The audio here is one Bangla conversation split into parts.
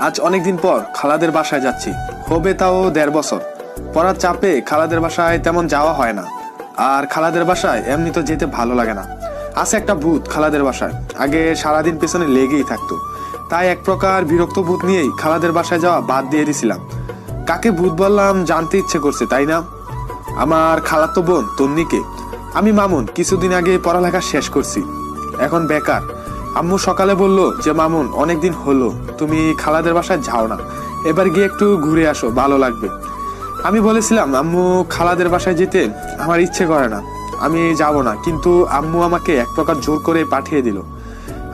আজ অনেকদিন পর খালাদের বাসায় যাচ্ছি। হবে তাও দেড় বছর। পড়ার চাপে খালাদের বাসায় তেমন যাওয়া হয় না। আর খালাদের বাসায় এমনি তো যেতে ভালো লাগে না। আছে একটা ভূত খালাদের বাসায়। আগে সারাদিন পেছনে লেগেই থাকতো। তাই এক প্রকার বিরক্ত ভূত নিয়েই খালাদের বাসায় যাওয়া বাদ দিয়ে দিছিলাম। কাকে ভূত বললাম জানতে ইচ্ছে করছে, তাই না? আমার খালাতো বোন তন্নিকে। আমি মামুন, কিছুদিন আগে পড়ালেখা শেষ করছি। এখন বেকার। আম্মু সকালে বলল যে, মামুন, অনেকদিন হলো, তুমি খালাদের বাসায় যাও না এবার গিয়ে একটু ঘুরে আসো, ভালো লাগবে। আমি বলেছিলাম, আম্মু, খালাদের বাসায় যেতে আমার ইচ্ছে করে না, আমি যাব না। কিন্তু আম্মু আমাকে এক প্রকার জোর করে পাঠিয়ে দিল।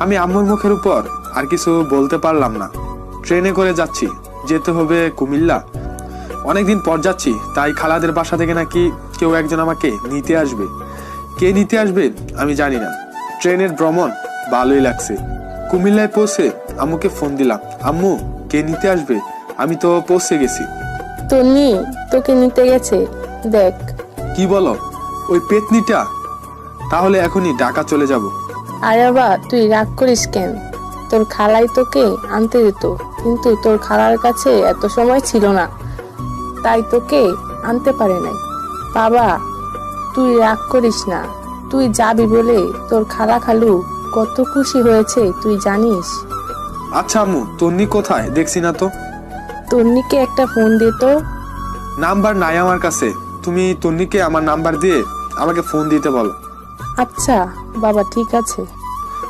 আমি আম্মুর মুখের উপর আর কিছু বলতে পারলাম না। ট্রেনে করে যাচ্ছি, যেতে হবে কুমিল্লা। অনেকদিন পর যাচ্ছি, তাই খালাদের বাসা থেকে নাকি কেউ একজন আমাকে নিতে আসবে। কে নিতে আসবে, আমি জানি না। ট্রেনের ভ্রমণ ভালোই লাগছে। কুমিল্লায় পৌঁছে আম্মুকে ফোন দিলাম। আম্মু কে নিতে আসবে? আমি তো পৌঁছে গেছি। তন্নি তোকে নিতে গেছে। দেখ। কি বলো? ওই পেতনিটা? তাহলে এখনই ঢাকা চলে যাব। আরে বাবা তুই রাগ করিস কেন? তোর খালাই তোকে আনতে দিত কিন্তু তোর খালার কাছে এত সময় ছিল না। তাই তোকে আনতে পারে নাই। বাবা তুই রাগ করিস না। তুই যাবি বলে তোর খালা খালু কত খুশি হয়েছে তুই জানিস? আচ্ছা আম্মু তন্নি কোথায়? দেখছি না তো। তন্নিকে একটা ফোন দে তো। নাম্বার নাই আমার কাছে। তুমি তন্নিকে আমার নাম্বার দিয়ে আমাকে ফোন দিতে বলো। আচ্ছা বাবা ঠিক আছে।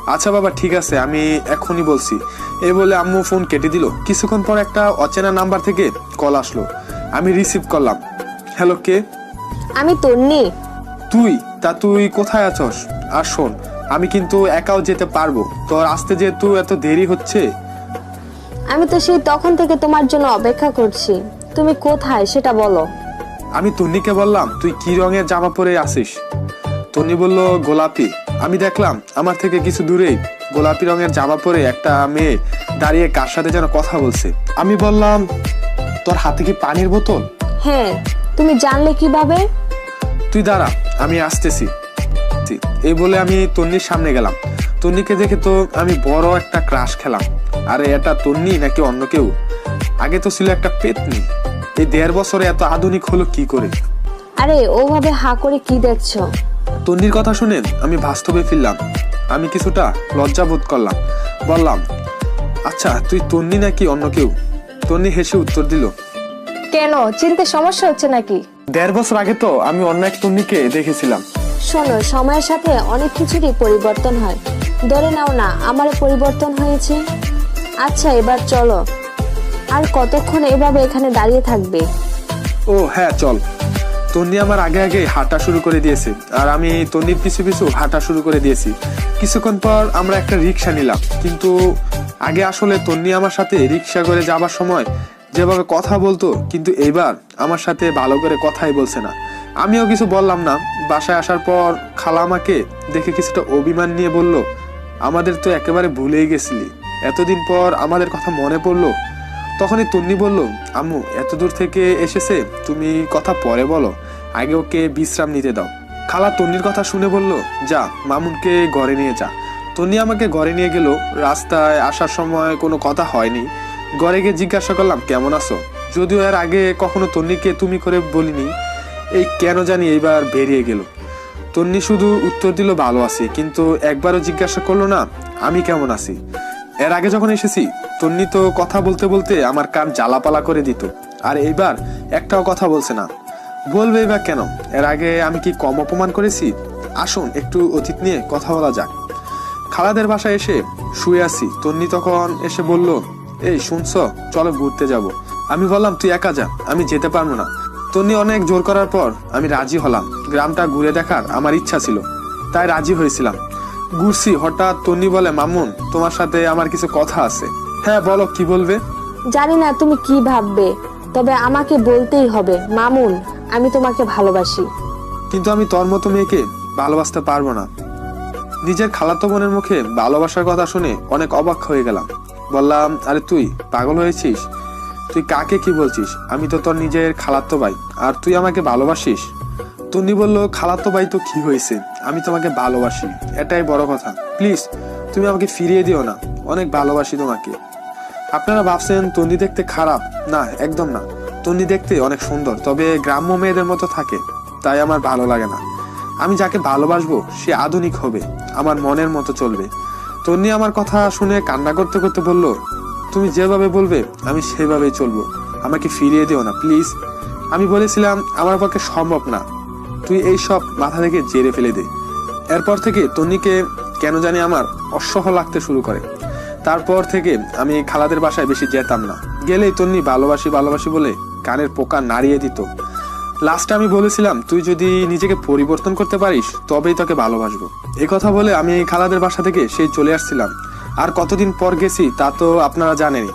আচ্ছা বাবা ঠিক আছে আমি এখনই বলছি। এ বলে আম্মু ফোন কেটে দিল। কিছুক্ষণ পর একটা অচেনা নাম্বার থেকে কল আসলো। আমি রিসিভ করলাম। হ্যালো কে? আমি তন্নি। তুই? তা তুই কোথায় আছস? আর শোন আমি কিন্তু একাও যেতে পারব। তোর আসতে যেহেতু এত দেরি হচ্ছে। আমি তো সেই তখন থেকে তোমার জন্য অপেক্ষা করছি। তুমি কোথায় সেটা বলো। আমি তন্নিকে বললাম তুই কি রঙের জামা পরে আসিস? তন্নি বলল গোলাপি। আমি দেখলাম আমার থেকে কিছু দূরেই গোলাপি রঙের জামা পরে একটা মেয়ে দাঁড়িয়ে কার সাথে যেন কথা বলছে। আমি বললাম তোর হাতে কি পানির বোতল? হ্যাঁ তুমি জানলে কীভাবে? তুই দাঁড়া আমি আসতেছি। এই বলে আমি তন্নির সামনে গেলাম। তন্নিকে দেখে তো আমি বড় একটা ক্রাশ খেলাম। আরে এটা তন্নি নাকি অন্য কেউ? আগে তো ছিল একটা পেতনি। এই দেড় বছরে এত আধুনিক হলো কি করে? আরে ওভাবে হা করে কি দেখছ? তন্নির কথা শুনে আমি বাস্তবে ফিরলাম। আমি কিছুটা লজ্জা বোধ করলাম। বললাম আচ্ছা তুই তন্নি নাকি অন্য কেউ? তন্নি হেসে উত্তর দিল কেন? চিনতে সমস্যা হচ্ছে নাকি? দেড় বছর আগে তো আমি অন্য এক তন্নিকে দেখেছিলাম। শোনো, সময়ের সাথে অনেক কিছুরই পরিবর্তন হয়। ধরে নাও না আমার পরিবর্তন হয়েছে। আচ্ছা এবার চলো। আর কতক্ষণ এভাবে এখানে দাঁড়িয়ে থাকবে? ও হ্যাঁ চল। তন্নি আমার আগে আগে হাঁটা শুরু করে দিয়েছে, আর আমি তন্নির পিছু পিছু হাঁটা শুরু করে দিয়েছি। কিছুক্ষণ পর আমরা একটা রিক্সা নিলাম, কিন্তু আগে আসলে তন্নি আমার সাথে রিক্সা করে যাবার সময় যেভাবে কথা বলতো, কিন্তু এইবার আমার সাথে ভালো করে কথাই বলছে না। আমিও কিছু বললাম না। বাসায় আসার পর খালা আমাকে দেখে কিছুটা অভিমান নিয়ে বলল, আমাদের তো একেবারে ভুলেই গেছিলি। এতদিন পর আমাদের কথা মনে পড়ল। তখনই তন্নি বলল, আম্মু, এত দূর থেকে এসেছে, তুমি কথা পরে বলো। আগে ওকে বিশ্রাম নিতে দাও। খালা তন্নির কথা শুনে বলল, যা, মামুনকে ঘরে নিয়ে যা। তন্নি আমাকে ঘরে নিয়ে গেল। রাস্তায় আসার সময় কোনো কথা হয়নি। ঘরে গিয়ে জিজ্ঞাসা করলাম, কেমন আছো? যদিও এর আগে কখনো তন্নিকে তুমি করে বলিনি। এই কেন জানি এইবার বেরিয়ে গেল। তন্নি শুধু উত্তর দিল, ভালো আছি। কিন্তু একবারও জিজ্ঞাসা করল, না, আমি কেমন আছি? এর আগে যখন এসেছি, তন্নি তো কথা বলতে বলতে আমার কান জ্বালাপালা করে দিত। আর এইবার একটাও কথা বলছে না। বলবে বা কেন? এর আগে আমি কি কম অপমান করেছি? আসুন, একটু অতীত নিয়ে কথা বলা যাক। খালাদের বাসায় এসে শুয়ে আছি। তন্নি তখন এসে বলল, এই, শুনছ? চলো ঘুরতে যাব। আমি বললাম, তুই একা যা, আমি যেতে পারব না। তন্নি অনেক জোর করার পর আমি রাজি হলাম। গ্রামটা ঘুরে দেখার আমার ইচ্ছা ছিল। তাই রাজি হয়েছিলাম। ঘুরছি হঠাৎ তন্নি বলে মামুন তোমার সাথে আমার কিছু কথা আছে। হ্যাঁ বলো কি বলবে? জানি না তুমি কি ভাববে তবে আমাকে বলতেই হবে মামুন আমি তোমাকে ভালোবাসি। কিন্তু আমি তোর মতো মেয়েকে ভালোবাসতে পারব না। নিজের খালাতো বোনের মুখে ভালোবাসার কথা শুনে অনেক অবাক হয়ে গেলাম। বললাম আরে তুই পাগল হয়েছিস? তুই কাকে কি বলছিস? আমি তো তোর নিজের খালাতো ভাই। আর তুই আমাকে ভালোবাসিস? তন্নি বলল, খালাতো ভাই তো কি হয়েছে? আমি তোমাকে ভালোবাসি। এটাই বড় কথা। প্লিজ, তুমি আমাকে ফিরিয়ে দিও না। অনেক ভালোবাসি তোমাকে। আপনারা ভাবছেন, তন্নি দেখতে খারাপ? না, একদম না। তন্নি দেখতে অনেক সুন্দর, তবে গ্রাম্য মেয়েদের মতো থাকে। তাই আমার ভালো লাগে না। আমি যাকে ভালোবাসবো, সে আধুনিক হবে। আমার মনের মতো চলবে। তন্নি আমার কথা শুনে কান্না করতে করতে বলল তুমি যেভাবে বলবে, আমি সেভাবেই চলবো। আমাকে ফিরিয়ে দিও না, প্লিজ। আমি বলেছিলাম, আমার পক্ষে সম্ভব না। তুই এই সব মাথা থেকে জেরে ফেলে দে। এরপর থেকে তন্নিকে কেন জানি আমার অসহ লাগতে শুরু করে। তারপর থেকে আমি খালাদের বাসায় বেশি যেতাম না। গেলেই তন্নি ভালোবাসি ভালোবাসি বলে কানের পোকা নাড়িয়ে দিত। লাস্টে আমি বলেছিলাম, তুই যদি নিজেকে পরিবর্তন করতে পারিস, তবেই তোকে ভালোবাসবো। কথা বলে আমি খালাদের বাসা থেকে সেই চলে আসছিলাম। আর কতদিন পর গেছি তা তো আপনারা জানেনই।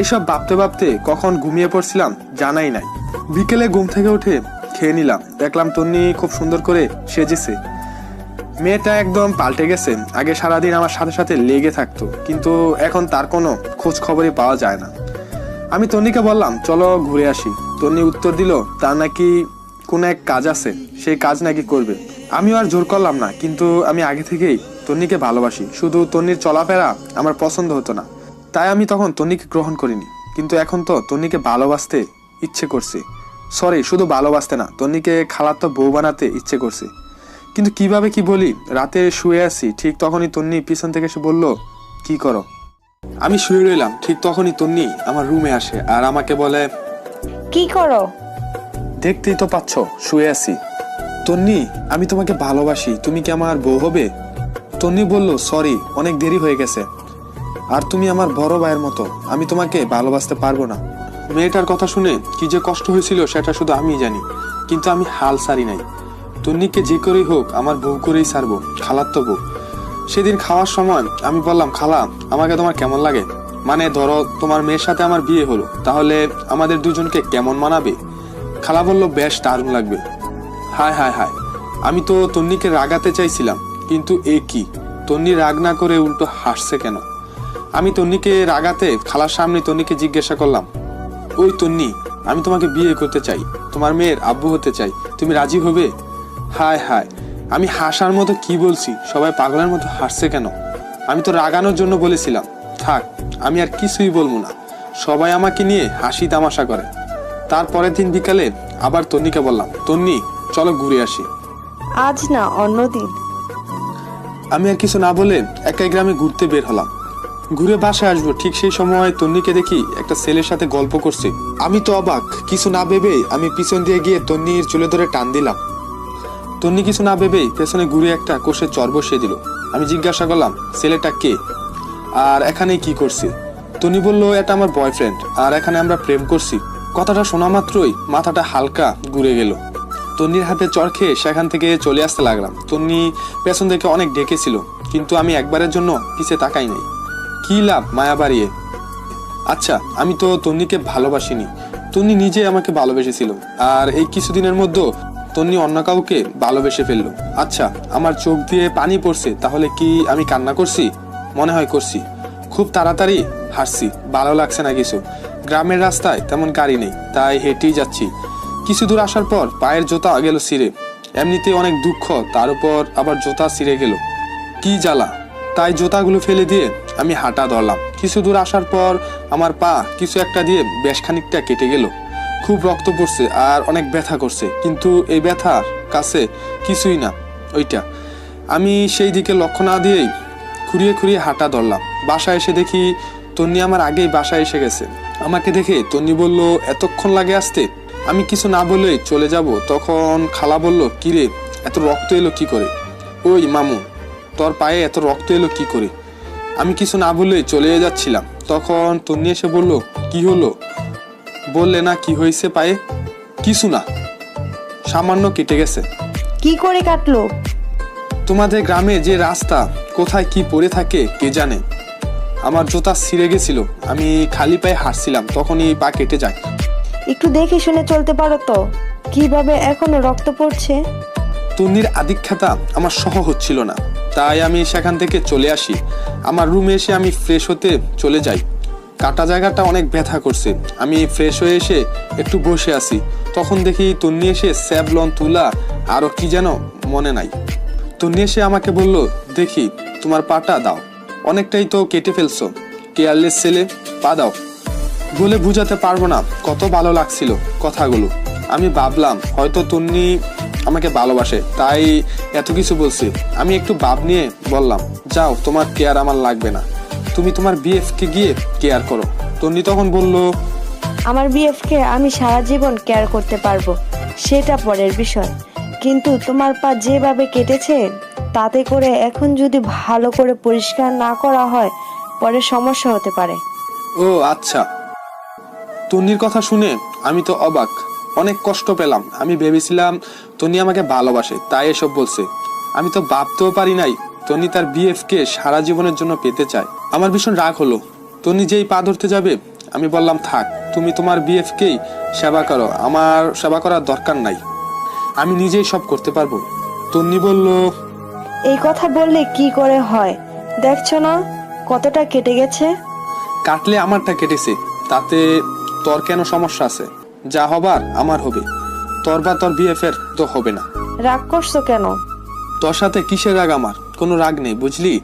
এইসব ভাবতে ভাবতে কখন ঘুমিয়ে পড়ছিলাম জানাই নাই। বিকেলে ঘুম থেকে উঠে খেয়ে নিলাম। দেখলাম তন্নি খুব সুন্দর করে সেজেছে। মেয়েটা একদম পাল্টে গেছে। আগে সারাদিন আমার সাথে সাথে লেগে থাকতো, কিন্তু এখন তার কোনো খোঁজ খবরই পাওয়া যায় না। আমি তন্নিকে বললাম, চলো ঘুরে আসি। তন্নি উত্তর দিল তার নাকি কোনো এক কাজ আছে, সেই কাজ নাকি করবে। আমিও আর জোর করলাম না, কিন্তু আমি আগে থেকেই তন্নিকে ভালোবাসি। শুধু তন্নির চলাফেরা আমার পছন্দ হতো না। তাই আমি তখন তন্নিকে গ্রহণ করিনি। কিন্তু এখন তো তন্নিকে ভালোবাসতে ইচ্ছে করছে। সরি শুধু ভালোবাসতে না তন্নিকে খালাতো বউ বানাতে ইচ্ছে করছে। কিন্তু কীভাবে কি বলি রাতে শুয়ে আছি ঠিক তখনই তন্নি পিছন থেকে এসে বলল কি করো? আমি শুয়ে রইলাম ঠিক তখনই তন্নি আমার রুমে আসে আর আমাকে বলে কি করো? দেখতেই তো পাচ্ছ শুয়ে আছি। তন্নি আমি তোমাকে ভালোবাসি তুমি কি আমার বউ হবে? তন্নি বলল, সরি, অনেক দেরি হয়ে গেছে। আর তুমি আমার বড় ভাইয়ের মতো, আমি তোমাকে ভালোবাসতে পারব না। মেয়েটার কথা শুনে কি যে কষ্ট হয়েছিল সেটা শুধু আমিই জানি, কিন্তু আমি হাল সারি নাই। তন্নিকে যে করেই হোক, আমার বউ করেই সারবো, খালার তো বউ। সেদিন খাওয়ার সময় আমি বললাম, খালা, আমাকে তোমার কেমন লাগে? মানে ধরো, তোমার মেয়ের সাথে আমার বিয়ে হলো, তাহলে আমাদের দুজনকে কেমন মানাবে? খালা বলল, বেশ, দারুণ লাগবে। হায় হায় হায়। আমি তো তন্নিকে রাগাতে চাইছিলাম কিন্তু এ কি? তন্নি রাগ না করে উল্টো হাসছে কেন? আমি তন্নিকে রাগাতে খালার সামনে তন্নিকে জিজ্ঞাসা করলাম, ওই তন্নি, আমি তোমাকে বিয়ে করতে চাই, তোমার মেয়ের আব্বু হতে চাই, তুমি রাজি হবে? হায় হায়, আমি হাসার মতো কি বলছি? সবাই পাগলের মতো হাসছে কেন? আমি তো রাগানোর জন্য বলেছিলাম, থাক, আমি আর কিছুই বলব না। সবাই আমাকে নিয়ে হাসি তামাশা করে। তারপরের দিন বিকালে আবার তন্নিকে বললাম, তন্নি, চলো ঘুরে আসি। আজ না, অন্যদিন। আমি আর কিছু না বলে একাই গ্রামে ঘুরতে বের হলাম। ঘুরে বাসায় আসব, ঠিক সেই সময় তন্নিকে দেখি একটা ছেলের সাথে গল্প করছে। আমি তো অবাক, কিছু না ভেবে আমি পিছন দিয়ে গিয়ে তন্নির চুলে ধরে টান দিলাম। তন্নি কিছু না ভেবেই পেছনে ঘুরে একটা কোষে চর বসিয়ে দিল। আমি জিজ্ঞাসা করলাম, ছেলেটা কে? আর এখানে কি করছে? তনি বলল, এটা আমার বয়ফ্রেন্ড আর এখানে আমরা প্রেম করছি। কথাটা শোনা মাত্রই মাথাটা হালকা ঘুরে গেল। তন্নির হাতে চর খেয়ে সেখান থেকে চলে আসতে লাগলাম। তন্নি পেছন থেকে অনেক ডেকেছিল, কিন্তু আমি একবারের জন্য পিছে তাকাই নাই। কি লাভ, মায়া বাড়িয়ে? আচ্ছা আমি তো তন্নিকে ভালোবাসিনি। তন্নি নিজে আমাকে ভালোবেসেছিল, আর এই কিছুদিনের মধ্যে তন্নি অন্য কাউকে ভালোবেসে ফেলল। আচ্ছা আমার চোখ দিয়ে পানি পড়ছে, তাহলে কি আমি কান্না করছি? মনে হয় করছি। খুব তাড়াতাড়ি হাসছি ভালো লাগছে না কিছু। গ্রামের রাস্তায় তেমন গাড়ি নেই, তাই হেঁটেই যাচ্ছি। কিছু দূর আসার পর পায়ের জোতা গেল ছিঁড়ে। এমনিতে অনেক দুঃখ, তার উপর আবার জোতা ছিঁড়ে গেল। কি জ্বালা? তাই জোতাগুলো ফেলে দিয়ে আমি হাঁটা ধরলাম। কিছু দূর আসার পর আমার পা কিছু একটা দিয়ে বেশ খানিকটা কেটে গেল। খুব রক্ত পড়ছে আর অনেক ব্যথা করছে, কিন্তু এই ব্যথার কাছে কিছুই না, ওইটা। আমি সেই দিকে লক্ষ্য না দিয়েই খুঁড়িয়ে খুঁড়িয়ে হাঁটা ধরলাম। বাসায় এসে দেখি তন্নি আমার আগেই বাসায় এসে গেছে। আমাকে দেখে তন্নি বলল, এতক্ষণ লাগে আসতে? আমি কিছু না বলে চলে যাব তখন খালা বলল কিরে এত রক্ত এলো কি করে? ওই মামু তোর পায়ে এত রক্ত এলো কি করে? আমি কিছু না বলে চলে যাচ্ছিলাম তখন তন্নি এসে বলল কি হলো? বললে না কি হয়েছে পায়ে? কিছু না সামান্য কেটে গেছে। কি করে কাটলো? তোমাদের গ্রামে যে রাস্তা কোথায় কি পড়ে থাকে কে জানে? আমার জুতা ছিঁড়ে গেছিল আমি খালি পায়ে হাঁটছিলাম তখনই পা কেটে যায়। একটু দেখে শুনে চলতে পারো তো। কীভাবে এখনও রক্ত পড়ছে? তন্নির আদিক্ষাতা আমার সহ হচ্ছিল না। তাই আমি সেখান থেকে চলে আসি। আমার রুমে এসে আমি ফ্রেশ হতে চলে যাই। কাটা জায়গাটা অনেক ব্যথা করছে। আমি ফ্রেশ হয়ে এসে একটু বসে আছি। তখন দেখি তন্নি এসে স্যাবলন তুলা আরও কি যেন মনে নাই। তন্নি এসে আমাকে বলল, দেখি, তোমার পাটা দাও। অনেকটাই তো কেটে ফেলছো। কেয়ারলেস ছেলে, পা দাও। বলে বুঝাতে পারব না। কত ভালো লাগছিল কথাগুলো। আমি ভাবলাম হয়তো তন্নি আমাকে ভালোবাসে তাই এত কিছু বলছি। আমি একটু ভাব নিয়ে বললাম যাও তোমার কেয়ার আমার লাগবে না। তুমি তোমার বিএফ কে গিয়ে কেয়ার করো। তন্নি তখন বলল আমার বিএফকে আমি সারা জীবন কেয়ার করতে পারব সেটা পরের বিষয়। কিন্তু তোমার পা যেভাবে কেটেছে তাতে করে এখন যদি ভালো করে পরিষ্কার না করা হয় পরে সমস্যা হতে পারে। ও আচ্ছা। তন্নির কথা শুনে আমি তো অবাক। অনেক কষ্ট পেলাম। আমি ভেবেছিলাম তন্নি আমাকে ভালোবাসে তাই এসব বলছে। আমি তো ভাবতেও পারি নাই তন্নি তার বিএফ কে সারা জীবনের জন্য পেতে চায়। আমার ভীষণ রাগ হলো। তন্নি যেই পা ধরতে যাবে আমি বললাম থাক তুমি তোমার বিএফ কেই সেবা করো। আমার সেবা করার দরকার নাই। আমি নিজেই সব করতে পারব। তন্নি বলল এই কথা বললে কি করে হয়? দেখছ না কতটা কেটে গেছে? কাটলে আমারটা কেটেছে তাতে তোর কেন সমস্যা আছে? যা হবার আমার হবে। তোর বা তোর বিএফ এর তো হবে না। রাগ করছ কেন? তোর সাথে কিসের রাগ আমার? কোনো রাগ নেই বুঝলি?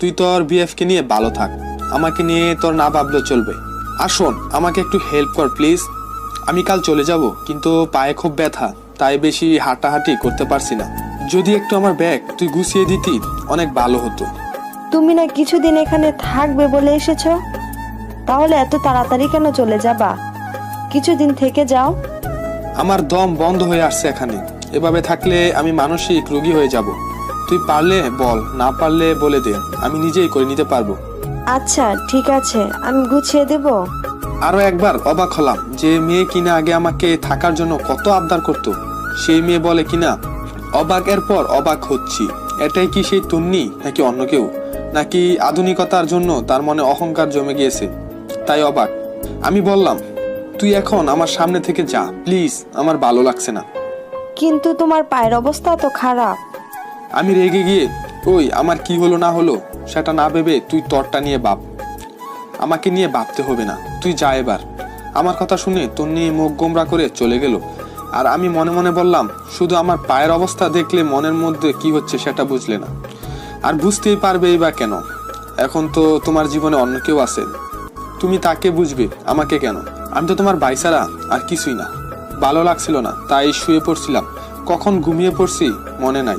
তুই তোর বিএফ কে নিয়ে ভালো থাক। আমাকে নিয়ে তোর না ভাবলেও চলবে। আর শোন আমাকে একটু হেল্প কর প্লিজ আমি কাল চলে যাব কিন্তু পায়ে খুব ব্যথা তাই বেশি হাঁটাহাঁটি করতে পারছি না। যদি একটু আমার ব্যাগ তুই গুছিয়ে দিতি অনেক ভালো হতো। তুমি না কিছুদিন এখানে থাকবে বলে এসেছ? তাহলে এত তাড়াতাড়ি কেন চলে যাবা? কিছুদিন থেকে যাও। আমার দম বন্ধ হয়ে আসছে এখানে। এভাবে থাকলে আমি মানসিক রোগী হয়ে যাব। তুই পারলে বল না পারলে বলে দে। আমি নিজেই করে নিতে পারব। আচ্ছা ঠিক আছে। আমি গুছিয়ে দেব। আরও একবার অবাক হলাম যে মেয়ে কিনা আগে আমাকে থাকার জন্য কত আবদার করত। সেই মেয়ে বলে কিনা অবাক এর পর অবাক হচ্ছি। এটাই কি সেই তন্নি নাকি অন্য কেউ? নাকি আধুনিকতার জন্য তার মনে অহংকার জমে গিয়েছে? তাই অবাক। আমি বললাম তুই এখন আমার সামনে থেকে যা প্লিজ আমার ভালো লাগছে না। কিন্তু তোমার পায়ের অবস্থা তো খারাপ। আমি রেগে গিয়ে ওই আমার কি হলো না হলো সেটা না ভেবে তুই তরটা নিয়ে ভাব। আমাকে নিয়ে ভাবতে হবে না তুই যা এবার। আমার কথা শুনে তোর নিয়ে মুখ গোমরা করে চলে গেল। আর আমি মনে মনে বললাম শুধু আমার পায়ের অবস্থা দেখলে মনের মধ্যে কি হচ্ছে সেটা বুঝলে না। আর বুঝতেই পারবেই বা কেন। এখন তো তোমার জীবনে অন্য কেউ আছে তুমি তাকে বুঝবে, আমাকে কেন? আমি তো তোমার বাইসারা আর কিছুই না। ভালো লাগছিল না, তাই শুয়ে পড়ছিলাম। কখন ঘুমিয়ে পড়ছি, মনে নাই।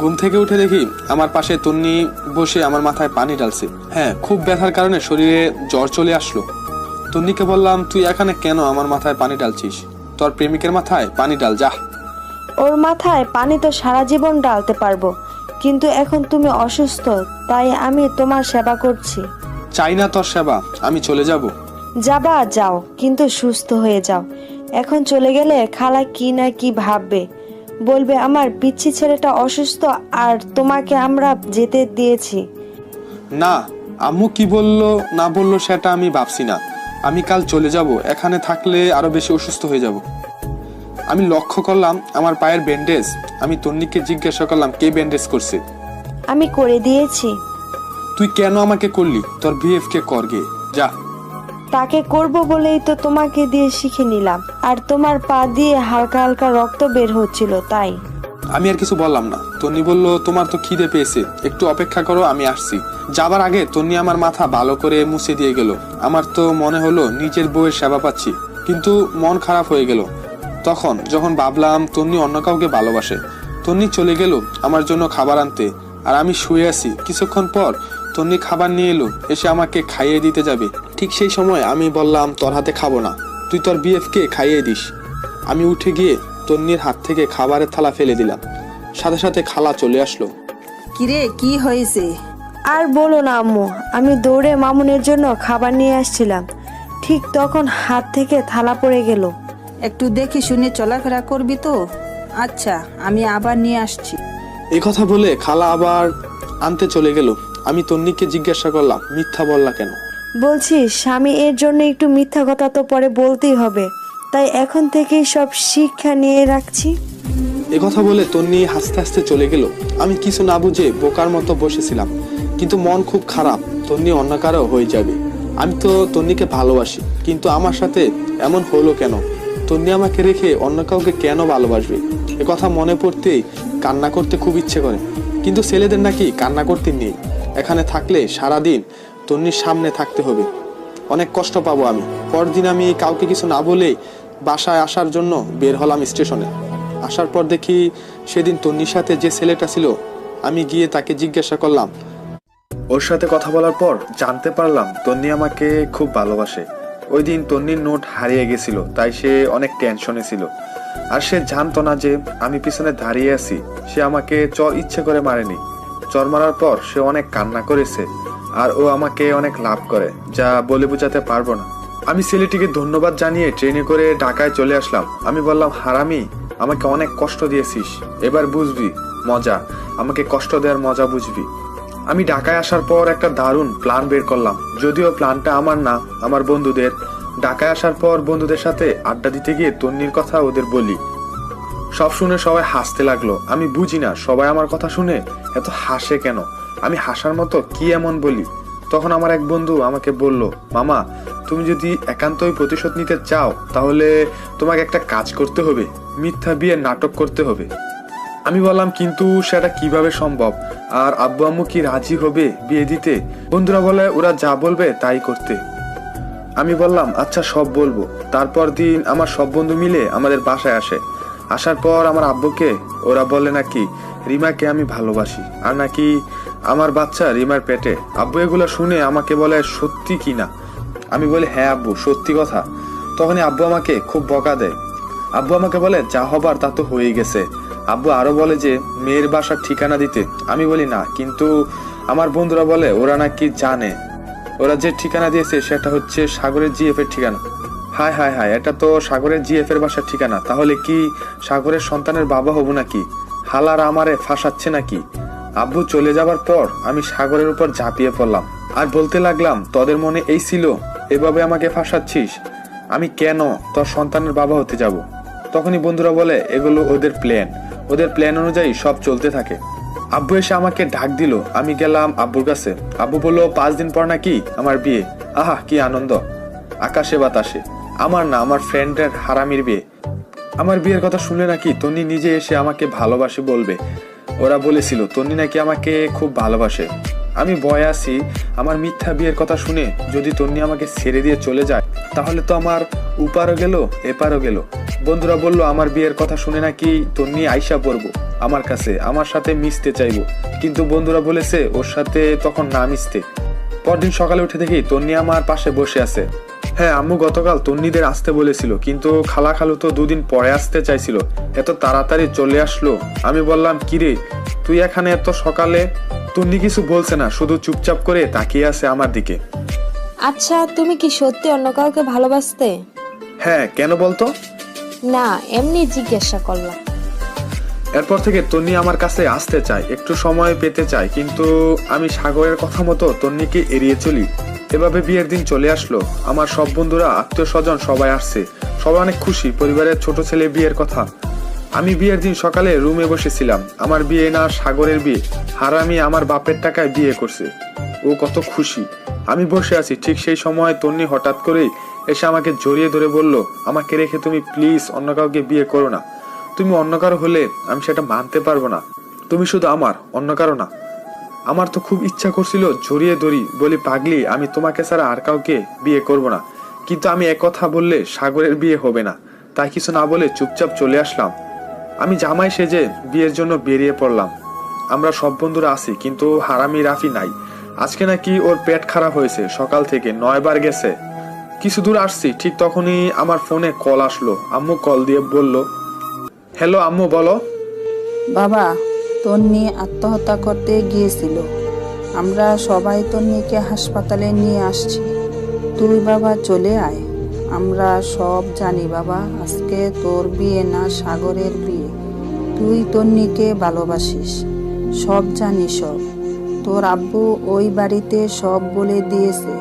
ঘুম থেকে উঠে দেখি আমার পাশে তন্নি বসে আমার মাথায় পানি ঢালছে। হ্যাঁ খুব ব্যথার কারণে শরীরে জ্বর চলে আসলো। তন্নিকে বললাম, তুই এখানে কেন আমার মাথায় পানি ঢালছিস? তোর প্রেমিকের মাথায় পানি ডাল যা। ওর মাথায় পানি তো সারা জীবন ডালতে পারব, কিন্তু এখন তুমি অসুস্থ, তাই আমি তোমার সেবা করছি। চাই না তোর সেবা আমি চলে যাব। যাবা যাও কিন্তু সুস্থ হয়ে যাও। এখন চলে গেলে খালা কি না কি ভাববে। বলবে আমার পিচ্ছি ছেলেটা অসুস্থ আর তোমাকে আমরা যেতে দিয়েছি। না আম্মু কি বলল না বলল সেটা আমি ভাবছি না। আমি কাল চলে যাব এখানে থাকলে আরও বেশি অসুস্থ হয়ে যাব। আমি লক্ষ্য করলাম আমার পায়ের ব্যান্ডেজ আমি তন্নিকে জিজ্ঞাসা করলাম কে ব্যান্ডেজ করছে? আমি করে দিয়েছি। তুই কেন আমাকে করলি? তোর বিএফ কে কর গে। যা। তাকে করব বলেই তো তোমাকে দিয়ে শিখে নিলাম। আর তোমার পা দিয়ে হালকা হালকা রক্ত বের হচ্ছিল তাই। আমি আর কিছু বললাম না। তন্নি বলল তোমার তো খিদে পেয়েছে। একটু অপেক্ষা করো আমি আসছি। যাবার আগে তন্নি আমার মাথা ভালো করে মুছে দিয়ে গেল। আমার তো মনে হলো নিজের বউয়ের সেবা পাচ্ছি। কিন্তু মন খারাপ হয়ে গেল। তখন যখন ভাবলাম তন্নি অন্য কাউকে ভালোবাসে তন্নি চলে গেল আমার জন্য খাবার আনতে। আর আমি শুয়ে আছি। কিছুক্ষণ পর তন্নি খাবার নিয়ে এলো এসে আমাকে খাইয়ে দিতে যাবে। ঠিক সেই সময় আমি বললাম তোর হাতে খাব না। তুই তোর বিএফ কে খাইয়ে দিস। আমি উঠে গিয়ে তন্নির হাত থেকে খাবারের থালা ফেলে দিলাম। সাথে সাথে খালা চলে আসলো। কিরে কি হয়েছে? আর বলো না আম্মু আমি দৌড়ে মামুনের জন্য খাবার নিয়ে আসছিলাম। ঠিক তখন হাত থেকে থালা পড়ে গেল। একটু দেখে শুনে চলাফেরা করবি তো? আচ্ছা আমি আবার নিয়ে আসছি। এই কথা বলে খালা আবার আনতে চলে গেল। আমি তন্নিকে জিজ্ঞাসা করলাম মিথ্যা বললা কেন? বলছি স্বামী এর জন্য একটু মিথ্যা কথা তো পরে বলতেই হবে। তাই এখন থেকেই সব শিক্ষা নিয়ে রাখছি। কথা বলে তন্নি হাসতে হাসতে চলে গেল। আমি কিছু না বুঝে বোকার মতো বসেছিলাম কিন্তু মন খুব খারাপ তন্নি অন্য কারও হয়ে যাবে। আমি তো তন্নিকে ভালোবাসি কিন্তু আমার সাথে এমন হলো কেন? তন্নি আমাকে রেখে অন্য কাউকে কেন ভালোবাসবে? এ কথা মনে পড়তেই কান্না করতে খুব ইচ্ছে করে কিন্তু ছেলেদের নাকি কান্না করতে নেই। এখানে থাকলে সারাদিন তন্নির সামনে থাকতে হবে। অনেক কষ্ট পাবো আমি। পরদিন আমি কাউকে কিছু না বলে বাসায় আসার জন্য বের হলাম স্টেশনে। আসার পর দেখি সেদিন তন্নির সাথে যে ছেলেটা ছিল, আমি গিয়ে তাকে জিজ্ঞাসা করলাম। ওর সাথে কথা বলার পর জানতে পারলাম তন্নি আমাকে খুব ভালোবাসে। ওই দিন তন্নির নোট হারিয়ে গেছিল, তাই সে অনেক টেনশনে ছিল। আর সে জানতো না যে আমি পিছনে দাঁড়িয়ে আছি, সে আমাকে চ ইচ্ছে করে মারেনি। চর মারার পর সে অনেক কান্না করেছে আর ও আমাকে অনেক লাভ করে, যা বলে বোঝাতে পারব না। আমি ছেলেটিকে ধন্যবাদ জানিয়ে ট্রেনে করে ঢাকায় চলে আসলাম। আমি বললাম, হারামি, আমাকে অনেক কষ্ট দিয়েছিস। এবার বুঝবি, মজা, আমাকে কষ্ট দেওয়ার মজা বুঝবি। আমি ঢাকায় আসার পর একটা দারুণ প্ল্যান বের করলাম। যদিও প্ল্যানটা আমার না, আমার বন্ধুদের। ঢাকায় আসার পর বন্ধুদের সাথে আড্ডা দিতে গিয়ে তন্নির কথা ওদের বলি। সব শুনে সবাই হাসতে লাগল। আমি বুঝি না, সবাই আমার কথা শুনে? এত হাসে কেন? আমি হাসার মতো কি এমন বলি? তখন আমার এক বন্ধু আমাকে বলল, মামা, তুমি যদি একান্তই প্রতিশোধ নিতে চাও, তাহলে তোমাকে একটা কাজ করতে হবে, মিথ্যা বিয়ে নাটক করতে হবে। আমি বললাম, কিন্তু সেটা কীভাবে সম্ভব? আর আব্বু আম্মু কি রাজি হবে বিয়ে দিতে? বন্ধুরা বলে, ওরা যা বলবে তাই করতে। আমি বললাম আচ্ছা সব বলব। তারপর দিন আমার সব বন্ধু মিলে আমাদের বাসায় আসে। আসার পর আমার আব্বুকে, ওরা বলে নাকি, রিমাকে আমি ভালোবাসি। আর নাকি, আমার বাচ্চা রিমার পেটে। আব্বু এগুলো শুনে আমাকে বলে, সত্যি কি না? আমি বলি হ্যাঁ আব্বু, সত্যি কথা। তখনই আব্বু আমাকে খুব বকা দেয়। আব্বু আমাকে বলে, যা হবার তা তো হয়ে গেছে। আব্বু আরও বলে যে, মেয়ের বাসার ঠিকানা দিতে। আমি বলি, না, কিন্তু আমার বন্ধুরা বলে, ওরা নাকি জানে। ওরা যে ঠিকানা দিয়েছে, সেটা হচ্ছে সাগরের জিএফ এর ঠিকানা। হায় হায় হায়, এটা তো সাগরের জিএফ এর বাসার ঠিকানা। তাহলে কি সাগরের সন্তানের বাবা হব নাকি? হালার আমারে ফাঁসাচ্ছে নাকি? আব্বু চলে যাবার পর আমি সাগরের উপর ঝাঁপিয়ে পড়লাম। আর বলতে লাগলাম, তোদের মনে এই ছিল? এভাবে আমাকে ফাঁসাচ্ছিস? আমি কেন তোর সন্তানের বাবা হতে যাব? তখনই বন্ধুরা বলে, এগুলো ওদের প্ল্যান ওদের প্ল্যান অনুযায়ী সব চলতে থাকে। আব্বু এসে আমাকে ডাক দিল। আমি গেলাম আব্বুর কাছে। আব্বু বলল, পাঁচ দিন পর নাকি আমার বিয়ে? আহা, কি আনন্দ। আকাশে বাতাসে। আমার না, আমার ফ্রেন্ডের হারামির বিয়ে। আমার বিয়ের কথা শুনে নাকি তন্নি নিজে এসে আমাকে ভালোবাসে বলবে। ওরা বলেছিল, তন্নি নাকি আমাকে খুব ভালোবাসে। আমি ভয় আছি, আমার মিথ্যা বিয়ের কথা শুনে যদি তন্নি আমাকে ছেড়ে দিয়ে চলে যায়, তাহলে তো আমার উপারও গেল, এপারও গেল। বন্ধুরা বলল, আমার বিয়ের কথা শুনে নাকি তন্নি আইসা পড়ব, আমার কাছে, আমার সাথে মিশতে চাইব। কিন্তু বন্ধুরা বলেছে, ওর সাথে তখন না মিশতে। পরদিন সকালে উঠে দেখি তন্নি আমার পাশে বসে আছে। হ্যাঁ আম্মু গতকাল তন্নিদের আসতে বলেছিল কিন্তু খালা খালু তো দুদিন পরে আসতে চাইছিল। এত তাড়াতাড়ি চলে আসলো। আমি বললাম কিরে তুই এখানে এত সকালে? তন্নি কিছু বলছে না শুধু চুপচাপ করে তাকিয়ে আছে আমার দিকে। আচ্ছা তুমি কি সত্যি অন্য কাউকে ভালোবাসতে? হ্যাঁ কেন বলতো? না এমনি জিজ্ঞাসা করলাম। এরপর থেকে তন্নি আমার কাছে আসতে চায়, একটু সময় পেতে চায়, কিন্তু আমি সাগরের কথা মতো তন্নিকে এড়িয়ে চলি। এভাবে বিয়ের দিন চলে আসলো। আমার সব বন্ধুরা আত্মীয় স্বজন সবাই আসছে। সবাই অনেক খুশি, পরিবারের ছোট ছেলে বিয়ের কথা। আমি বিয়ের দিন সকালে রুমে বসেছিলাম। আমার বিয়ে না সাগরের বিয়ে। হারামি আমার বাপের টাকায় বিয়ে করছে। ও কত খুশি। আমি বসে আছি। ঠিক সেই সময় তন্নি হঠাৎ করেই এসে আমাকে জড়িয়ে ধরে বলল, আমাকে রেখে তুমি প্লিজ অন্য কাউকে বিয়ে করো না। তুমি অন্য কারও হলে আমি সেটা মানতে পারব না। তুমি শুধু আমার, অন্য কারও না। আমার তো খুব ইচ্ছা করছিল জড়িয়ে ধরি, বলি, পাগলি, আমি তোমাকে ছাড়া আর কাউকে বিয়ে করব না। কিন্তু আমি কথা বললে সাগরের বিয়ে হবে না। তাই কিছু না বলে চুপচাপ চলে আসলাম। আমি জামাই সেজে বিয়ের জন্য বেরিয়ে পড়লাম। আমরা সব বন্ধুরা আছি, কিন্তু হারামি রাফি নাই। আজকে নাকি ওর পেট খারাপ হয়েছে, সকাল থেকে নয়বার গেছে। কিছু দূর আসছি, ঠিক তখনই আমার ফোনে কল আসলো। আম্মু কল দিয়ে বলল হ্যালো আম্মু, বলো। বাবা, তন্নি আত্মহত্যা করতে গিয়েছিল। আমরা সবাই তন্নিকে হাসপাতালে নিয়ে আসছি। তুই বাবা চলে আয়। আমরা সব জানি বাবা, আজকে তোর বিয়ে না সাগরের বিয়ে। তুই তন্নিকে ভালোবাসিস। সব জানি সব। তোর আব্বু ওই বাড়িতে সব বলে দিয়েছে।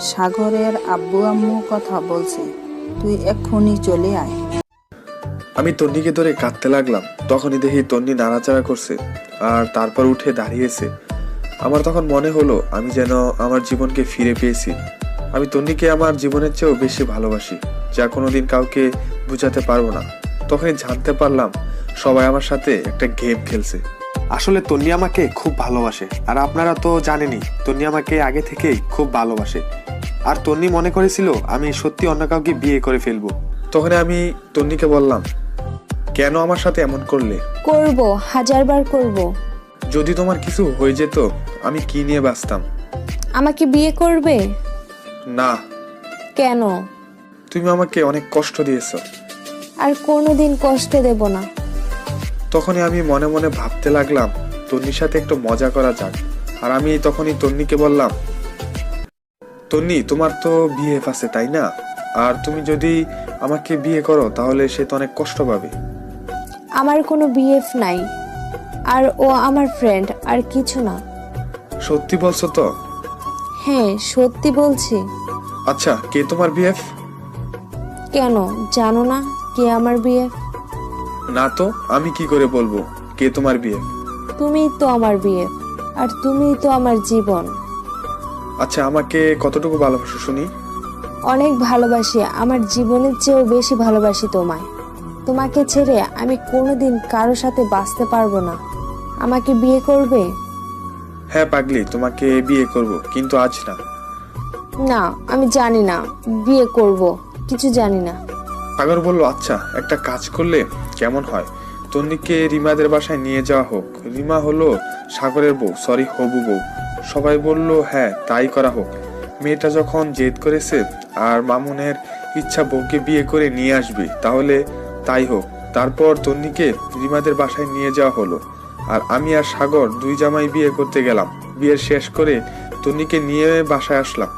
সাগরের আব্বু আম্মু কথা বলছে। তুই এক্ষুনি চলে আয়। আমি তন্নিকে ধরে কাঁদতে লাগলাম। তখনই দেখি তন্নি নাড়াচাড়া করছে আর তারপর উঠে দাঁড়িয়েছে। আমার তখন মনে হলো আমি যেন আমার জীবনকে ফিরে পেয়েছি। আমি তন্নিকে আমার জীবনের চেয়েও বেশি ভালোবাসি, যা কোনোদিন কাউকে বুঝাতে পারব না। তখনই জানতে পারলাম সবাই আমার সাথে একটা গেম খেলছে। আসলে তন্নি আমাকে খুব ভালোবাসে, আর আপনারা তো জানেনই, তন্নি আমাকে আগে থেকেই খুব ভালোবাসে। আর তন্নি মনে করেছিল আমি সত্যি অন্য কাউকে বিয়ে করে ফেলব। তখন আমি তন্নিকে বললাম কেন আমার সাথে এমন করলে? করব হাজারবার করব। যদি তোমার কিছু হয়ে যেত আমি কি নিয়ে বাঁচতাম? আমাকে বিয়ে করবে? না। কেন? তুমি আমাকে অনেক কষ্ট দিয়েছ। আর কোনোদিন কষ্ট দেব না। তখনই আমি মনে মনে ভাবতে লাগলাম তন্নির সাথে একটু মজা করা যাক। আর আমি তখনই তন্নিকে বললাম তন্নি তোমার তো বিয়ে আছে তাই না? আর তুমি যদি আমাকে বিয়ে করো তাহলে সে তো অনেক কষ্ট পাবে। আমার কোনো বিএফ নাই। আর ও আমার ফ্রেন্ড আর কিছু না। সত্যি বলছো তো? হ্যাঁ সত্যি বলছি। আচ্ছা কে তোমার বিএফ কেন? জানো না কে আমার বিএফ না তো আমি কি করে বলব? কে তোমার বিএফ তুমিই তো আমার বিএফ আর তুমিই তো আমার জীবন। আচ্ছা আমাকে কতটুকু ভালোবাসো শুনি? অনেক ভালোবাসি আমার জীবনের চেয়েও বেশি ভালোবাসি তোমায়। তোমাকে ছেড়ে আমি কোনোদিন কারোর সাথে বাঁচতে পারব না। আমাকে বিয়ে করবে? হ্যাঁ পাগলি তোমাকে বিয়ে করব কিন্তু আজ না। না আমি জানি না বিয়ে করব কিছু জানি না। সাগর বলল আচ্ছা একটা কাজ করলে কেমন হয়? তন্নিকে রিমাদের বাসায় নিয়ে যাওয়া হোক। রিমা হলো সাগরের বউ সরি হবু বউ। সবাই বলল হ্যাঁ তাই করা হোক। মেয়েটা যখন জেদ করেছে আর মামুনের ইচ্ছা বউকে বিয়ে করে নিয়ে আসবে, তাহলে তাই হোক। তারপর তন্নিকে রিমাদের বাসায় নিয়ে যাওয়া হলো। আর আমি আর সাগর দুই জামাই বিয়ে করতে গেলাম। বিয়ের শেষ করে তন্নিকে নিয়ে বাসায় আসলাম।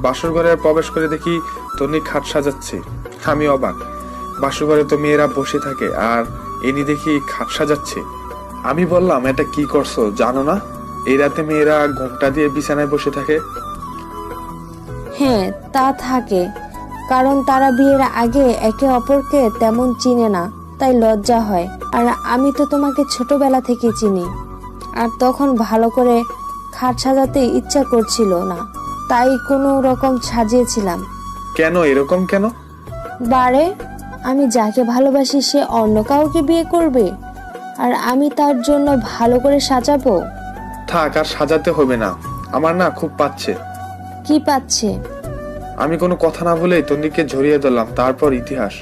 বাসর ঘরে প্রবেশ করে দেখি তন্নি খাট সাজাচ্ছে। আমি অবাক। বাসর ঘরে তো মেয়েরা বসে থাকে আর এনি দেখি খাট সাজাচ্ছে। আমি বললাম, এটা কি করছ? জানো না? এই রাতে মেয়েরা ঘোমটা দিয়ে বিছানায় বসে থাকে। হ্যাঁ তা থাকে। কারণ তারা বিয়ের আগে একে অপরকে তেমন চিনে না তাই লজ্জা হয়। আর আমি তো তোমাকে ছোটবেলা থেকে চিনি। আর তখন ভালো করে খাট সাজাতে ইচ্ছা করছিল না তাই কোনো রকম সাজিয়েছিলাম। কেন? এরকম কেন? বারে আমি যাকে ভালোবাসি সে অন্য কাউকে বিয়ে করবে? আর আমি তার জন্য ভালো করে সাজাবো? থাক আর সাজাতে হবে না। আমার না খুব পাচ্ছে। কি পাচ্ছে? আমি কোনো কথা না বলেই তন্নিকে ঝরিয়ে দিলাম তারপর ইতিহাস।